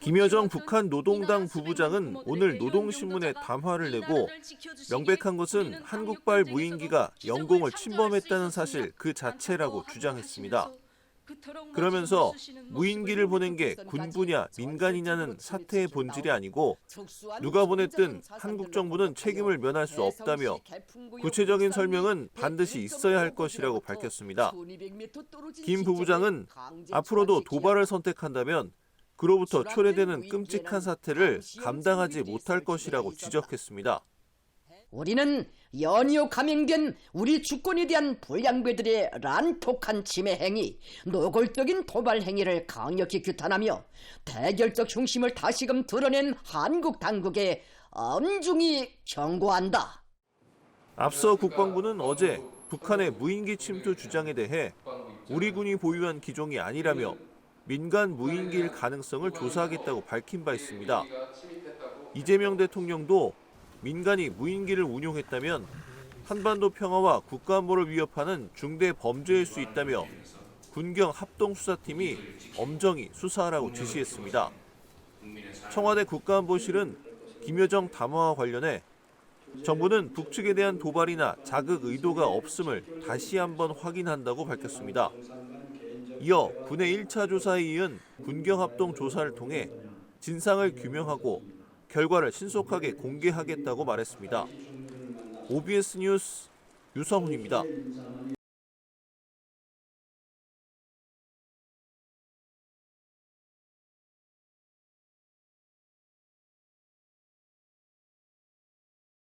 김여정 북한 노동당 부부장은 오늘 노동신문에 담화를 내고 명백한 것은 한국발 무인기가 영공을 침범했다는 사실 그 자체라고 주장했습니다. 그러면서 무인기를 보낸 게 군부냐 민간이냐는 사태의 본질이 아니고 누가 보냈든 한국 정부는 책임을 면할 수 없다며 구체적인 설명은 반드시 있어야 할 것이라고 밝혔습니다. 김 부부장은 앞으로도 도발을 선택한다면 그로부터 초래되는 끔찍한 사태를 감당하지 못할 것이라고 지적했습니다. 우리는 연이어 감행된 우리 주권에 대한 불량배들의 란톡한 침해 행위, 노골적인 도발 행위를 강력히 규탄하며 대결적 흉심을 다시금 드러낸 한국 당국에 엄중히 경고한다. 앞서 국방부는 어제 북한의 무인기 침투 주장에 대해 우리 군이 보유한 기종이 아니라며 민간 무인기일 가능성을 조사하겠다고 밝힌 바 있습니다. 이재명 대통령도 민간이 무인기를 운용했다면 한반도 평화와 국가안보를 위협하는 중대 범죄일 수 있다며 군경 합동수사팀이 엄정히 수사하라고 지시했습니다. 청와대 국가안보실은 김여정 담화와 관련해 정부는 북측에 대한 도발이나 자극 의도가 없음을 다시 한번 확인한다고 밝혔습니다. 이어 군의 1차 조사에 이은 군경합동 조사를 통해 진상을 규명하고 결과를 신속하게 공개하겠다고 말했습니다. OBS 뉴스 유성훈입니다.